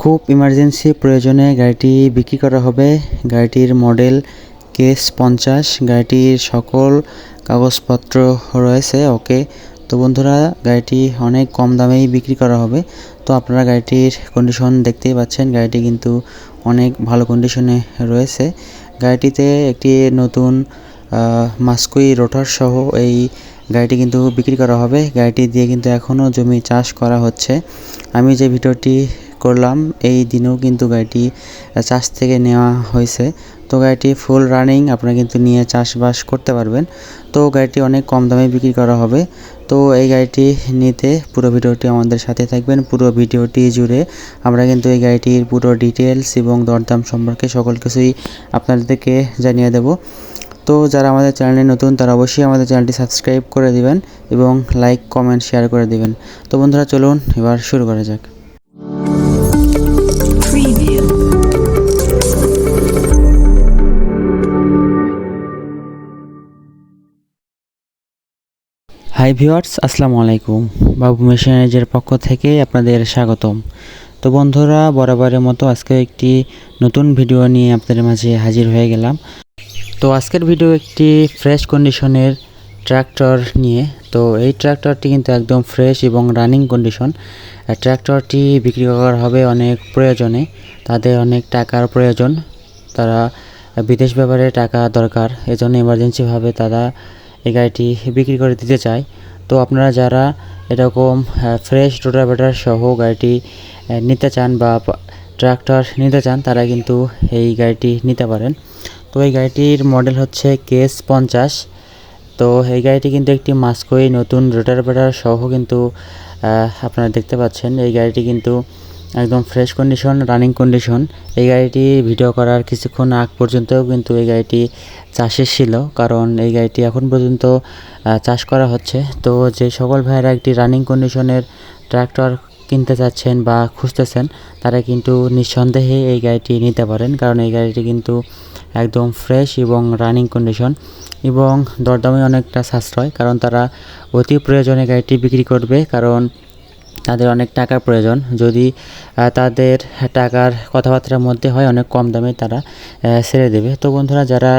খুব ইমার্জেন্সি প্রয়োজনে গাড়িটি বিক্রি করা হবে। গাড়িটির মডেল কেস পঞ্চাশ, গাড়িটির সকল কাগজপত্র রয়েছে ওকে তো বন্ধুরা, গাড়িটি অনেক কম দামেই বিক্রি করা হবে। তো আপনারা গাড়িটির কন্ডিশন দেখতেই পাচ্ছেন, গাড়িটি কিন্তু অনেক ভালো কন্ডিশনে রয়েছে। গাড়িটিতে একটি নতুন মাস্কুই রোটার সহ এই গাড়িটি কিন্তু বিক্রি করা হবে। গাড়িটি দিয়ে কিন্তু এখনও জমি চাষ করা হচ্ছে। আমি যে ভিডিওটি করলাম। এই দিনেও কিন্তু গাড়িটি চাষ থেকে নেওয়া হয়েছে। তো গাড়িটি ফুল রানিং আপনারা কিন্তু নিয়ে চাষবাস করতে পারবেন। তো গাড়িটি অনেক কম দামে বিক্রি করা হবে। তো এই গাড়িটি নিতে পুরো ভিডিওটি আমাদের সাথে থাকবেন। পুরো ভিডিওটি জুড়ে আমরা কিন্তু এই গাড়িটির পুরো ডিটেলস এবং দরদাম সম্পর্কে সকল কিছুই আপনাদেরকে জানিয়ে দেব। তো যারা আমাদের চ্যানেলে নতুন, তারা অবশ্যই আমাদের চ্যানেলটি সাবস্ক্রাইব করে দিবেন এবং লাইক কমেন্ট শেয়ার করে দিবেন। তো বন্ধুরা, চলুন এবার শুরু করা যাক। হাই ভিউয়ার্স আসসালামু আলাইকুম। বাবু মেশিনারিজের পক্ষ থেকে আপনাদের স্বাগতম। তো বন্ধুরা, বরাবরের মতো আজকে একটি নতুন ভিডিও নিয়ে আপনাদের মাঝে হাজির হয়ে গেলাম। তো আজকের ভিডিও একটি ফ্রেশ কন্ডিশনের ট্র্যাক্টর নিয়ে। তো এই ট্র্যাক্টরটি কিন্তু একদম ফ্রেশ এবং রানিং কন্ডিশন ট্র্যাক্টরটি বিক্রি করা হবে অনেক প্রয়োজনে। তাদের অনেক টাকার প্রয়োজন। তারা বিদেশ ব্যাপারে টাকা দরকার। এজন্য এমার্জেন্সিভাবে তারা এই গাড়িটি বিক্রি করে দিতে চায়। তো আপনারা যারা এরকম ফ্রেশ রোটাভেটার সহ গাড়িটি নিতে চান বা ট্রাক্টর নিতে চান, তারা কিন্তু এই গাড়িটি নিতে পারেন। তো এই গাড়িটির মডেল হচ্ছে কেস পঞ্চাশ। তো এই গাড়িটি কিন্তু একটি মাস্কই নতুন রোটাভেটার সহ কিন্তু আপনারা দেখতে পাচ্ছেন। এই গাড়িটি কিন্তু একদম ফ্রেশ কন্ডিশন রানিং কন্ডিশন এই গাড়িটি ভিডিও করার কিছুক্ষণ আগ পর্যন্তও কিন্তু এই গাড়িটি চাষের ছিল, কারণ এই গাড়িটি এখন পর্যন্ত চাষ করা হচ্ছে। তো যে সকল ভাইয়েরা একটি রানিং কন্ডিশনের ট্র্যাক্টর কিনতে চাচ্ছেন বা খুঁজতেছেন, তারা কিন্তু নিঃসন্দেহে এই গাড়িটি নিতে পারেন, কারণ এই গাড়িটি কিন্তু একদম ফ্রেশ এবং রানিং কন্ডিশন এবং দরদামে অনেকটা সাশ্রয়, কারণ তারা অতি প্রয়োজনে গাড়িটি বিক্রি করবে, কারণ তাদের অনেক টাকার প্রয়োজন। যদি তাদের টাকার কথাবার্তার মধ্যে হয়, অনেক কম দামে তারা ছেড়ে দেবে। তো বন্ধুরা, যারা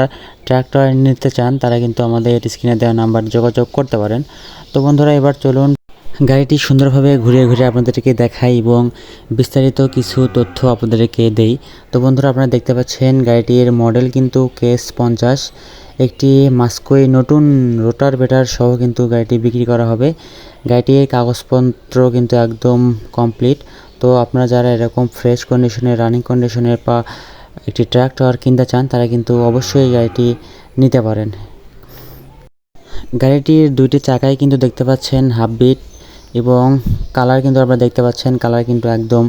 ট্র্যাক্টর নিতে চান, তারা কিন্তু আমাদের স্ক্রিনে দেওয়া নাম্বার যোগাযোগ করতে পারেন। তো বন্ধুরা, এবার চলুন গাড়িটি সুন্দরভাবে ঘুরিয়ে ঘুরিয়ে আপনাদেরকে দেখাই এবং বিস্তারিত কিছু তথ্য আপনাদেরকে দেই। তো বন্ধুরা, আপনারা দেখতে পাচ্ছেন গাড়িটির মডেল কিন্তু কেস পঞ্চাশ। একটি মাস্কই নতুন রোটার বেটার সহ কিন্তু গাড়িটি বিক্রি করা হবে। গাড়িটির কাগজপত্র কিন্তু একদম কমপ্লিট। তো আপনারা যারা এরকম ফ্রেশ কন্ডিশনের রানিং কন্ডিশনের বা একটি ট্র্যাক্টর কিনতে চান, তারা কিন্তু অবশ্যই গাড়িটি নিতে পারেন। গাড়িটির দুইটি চাকায় কিন্তু দেখতে পাচ্ছেন হাফ বিট এবং কালার কিন্তু আপনারা দেখতে পাচ্ছেন। কালার কিন্তু একদম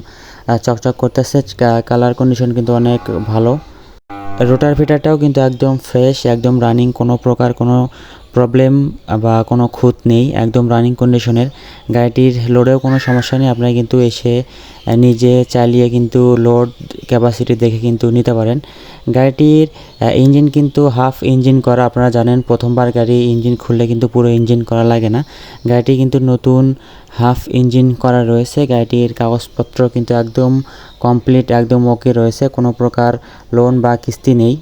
চকচক করতেছে। কালার কন্ডিশন কিন্তু অনেক ভালো। রোটার ফিটারটাও কিন্তু একদম ফ্রেশ একদম রানিং কোনো প্রকার কোনো প্রবলেম বা কোনো খুঁত নেই, একদম রানিং কন্ডিশনের গাড়িটির লোডেও কোনো সমস্যা নেই, আপনারা কিন্তু এসে নিজে চালিয়ে কিন্তু লোড ক্যাপাসিটি দেখে কিন্তু নিতে পারেন। গাড়িটির ইঞ্জিন কিন্তু হাফ ইঞ্জিন করা, আপনারা জানেন প্রথমবার গাড়ি ইঞ্জিন খুললে কিন্তু পুরো ইঞ্জিন করা লাগে না। গাড়িটি কিন্তু নতুন হাফ ইঞ্জিন করা রয়েছে, গাড়িটির কাগজপত্র কিন্তু একদম কমপ্লিট একদম ওকে রয়েছে, কোনো প্রকার লোন বা কিস্তি নেই।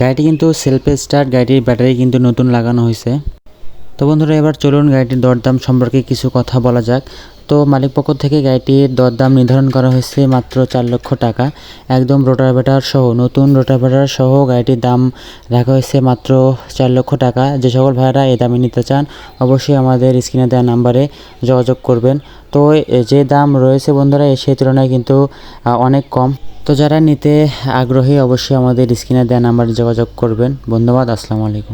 গাড়িটি কিন্তু সেলফ স্টার্ট গাড়িটির ব্যাটারি কিন্তু নতুন লাগানো হয়েছে। তো বন্ধুরা, এবার চলুন গাড়িটির দরদাম সম্পর্কে কিছু কথা বলা যাক। তো মালিক পক্ষ থেকে গাড়িটির দরদাম নির্ধারণ করা হয়েছে মাত্র চার লক্ষ টাকা। একদম রোটাভেটার সহ, নতুন রোটাভেটার সহ গাড়িটির দাম রাখা হয়েছে মাত্র চার লক্ষ টাকা। যে সকল ভাইয়েরা এ দামে নিতে চান, অবশ্যই আমাদের স্ক্রিনে দেওয়া নাম্বারে যোগাযোগ করবেন। তো যে দাম রয়েছে বন্ধুরা সেই তুলনায় কিন্তু অনেক কম। তো যারা নিতে আগ্রহী অবশ্যই আমাদের স্ক্রিনে দেওয়া নাম্বারে যোগাযোগ করবেন। ধন্যবাদ আসসালামু আলাইকুম।